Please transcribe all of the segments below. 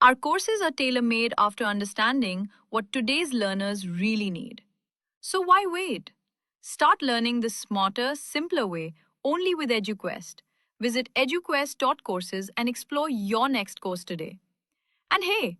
Our courses are tailor made after understanding what today's learners really need. So why wait? Start learning the smarter, simpler way only with EduQuest. Visit eduquest.courses and explore your next course today. And hey,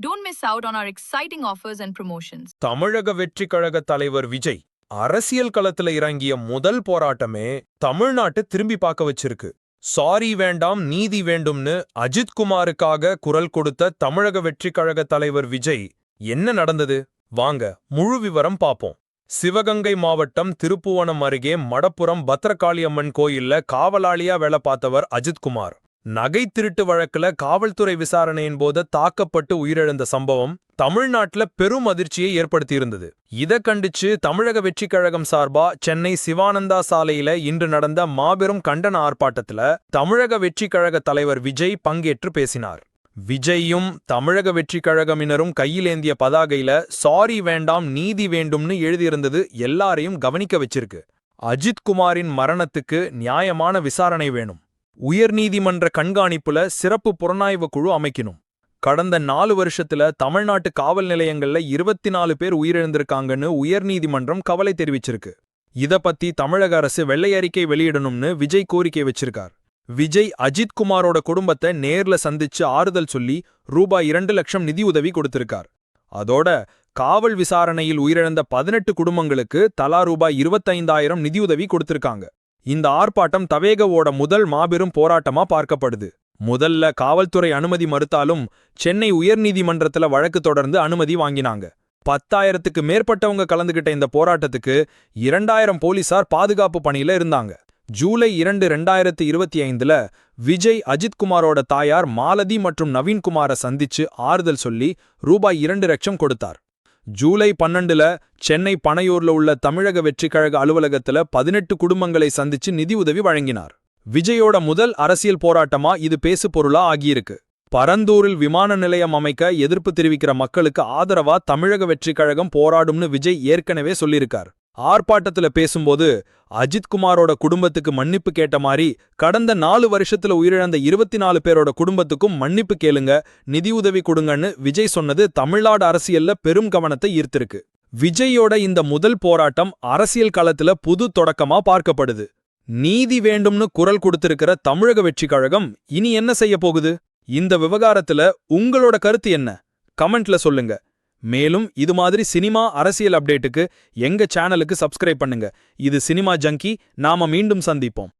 don't miss out on our exciting offers and promotions. தமிழக வெற்றிக் கழக தலைவர் விஜய் அரசியல் களத்துல இறங்கிய முதல் போராட்டமே தமிழ்நாட்டை திரும்பி பார்க்க வச்சிருக்கு சாரி வேண்டாம் நீதி வேண்டும்னு அஜித்குமாருக்காக குரல் கொடுத்த தமிழக வெற்றி கழக தலைவர் விஜய் என்ன நடந்தது? வாங்க முழு விவரம் பாப்போம். சிவகங்கை மாவட்டம் திருப்புவனம் அருகே மடப்புறம் பத்ரகாளியம்மன் கோயில்ல காவலாளியா வேலை பார்த்தவர் அஜித்குமார் நகை திருட்டு வழக்குல காவல்துறை விசாரணையின் போது தாக்கப்பட்டு உயிரிழந்த சம்பவம் தமிழ்நாட்டில் பெரும் அதிர்ச்சியை ஏற்படுத்தியிருந்தது. இத கண்டிச்சு தமிழக வெற்றிக் கழகம் சார்பா சென்னை சிவானந்தா சாலையில இன்று நடந்த மாபெரும் கண்டன ஆர்ப்பாட்டத்துல தமிழக வெற்றிக் கழக தலைவர் விஜய் பங்கேற்று பேசினார். விஜயும் தமிழக வெற்றிக் கழகமினரும் கையிலேந்திய பதாகையில சாரி வேண்டாம் நீதி வேண்டும்னு எழுதியிருந்தது எல்லாரையும் கவனிக்க வச்சிருக்கு. அஜித் குமாரின் மரணத்துக்கு நியாயமான விசாரணை வேணும். உயர்நீதிமன்ற கண்காணிப்புல சிறப்பு புலனாய்வு குழு அமைக்கணும். கடந்த நாலு வருஷத்துல தமிழ்நாட்டு காவல் நிலையங்கள்ல இருபத்தி நாலு பேர் உயிரிழந்திருக்காங்கன்னு உயர்நீதிமன்றம் கவலை தெரிவிச்சிருக்கு. இத பத்தி தமிழக அரசு வெள்ளை அறிக்கை வெளியிடணும்னு விஜய் கோரிக்கை வச்சிருக்கார். விஜய் அஜித் குமாரோட குடும்பத்தை நேர்ல சந்திச்சு ஆறுதல் சொல்லி ரூபாய் இரண்டு லட்சம் நிதியுதவி கொடுத்திருக்கார். அதோட காவல் விசாரணையில் உயிரிழந்த பதினெட்டு குடும்பங்களுக்கு தலா ரூபாய் இருபத்தைந்தாயிரம் நிதியுதவி கொடுத்திருக்காங்க. இந்த ஆர்ப்பாட்டம் தவேகவோட முதல் மாபெரும் போராட்டமா பார்க்கப்படுது. முதல்ல காவல்துறை அனுமதி மறுத்தாலும் சென்னை உயர்நீதிமன்றத்துல வழக்கு தொடர்ந்து அனுமதி வாங்கினாங்க. பத்தாயிரத்துக்கு மேற்பட்டவங்க கலந்துகிட்ட இந்த போராட்டத்துக்கு இரண்டாயிரம் போலீசார் பாதுகாப்பு பணியில இருந்தாங்க. ஜூலை இரண்டு ரெண்டாயிரத்து இருபத்தி ஐந்துல விஜய் அஜித்குமாரோட தாயார் மாலதி மற்றும் நவீன்குமாரை சந்திச்சு ஆறுதல் சொல்லி ரூபாய் இரண்டு லட்சம் கொடுத்தார். ஜூலை பன்னெண்டுல சென்னை பனையூர்ல உள்ள தமிழக வெற்றிக் கழக அலுவலகத்துல பதினெட்டு குடும்பங்களை சந்திச்சு நிதி உதவி வழங்கினார். விஜயோட முதல் அரசியல் போராட்டமா இது பேசு பொருளா ஆகியிருக்கு. பரந்தூரில் விமான நிலையம் அமைக்க எதிர்ப்பு தெரிவிக்கிற மக்களுக்கு ஆதரவா தமிழக வெற்றிக் கழகம் போராடும்னு விஜய் ஏற்கனவே சொல்லியிருக்கார். ஆர்ப்பாட்டத்துல பேசும்போது அஜித்குமாரோட குடும்பத்துக்கு மன்னிப்பு கேட்ட மாதிரி கடந்த நாலு வருஷத்துல உயிரிழந்த இருபத்தி நாலு பேரோட குடும்பத்துக்கும் மன்னிப்பு கேளுங்க நிதியுதவி கொடுங்கன்னு விஜய் சொன்னது தமிழ்நாடு அரசியல்ல பெரும் கவனத்தை ஈர்த்திருக்கு. விஜயோட இந்த முதல் போராட்டம் அரசியல் களத்துல புது தொடக்கமா பார்க்கப்படுது. நீதி வேண்டும்னு குரல் கொடுத்திருக்கிற தமிழக வெற்றிக் கழகம் இனி என்ன செய்ய போகுது? இந்த விவகாரத்துல உங்களோட கருத்து என்ன? கமெண்ட்ல சொல்லுங்க. மேலும் இது மாதிரி சினிமா அரசியல் அப்டேட்டுக்கு எங்க சேனலுக்கு சப்ஸ்கிரைப் பண்ணுங்க. இது சினிமா ஜங்கி நாம மீண்டும் சந்திப்போம்.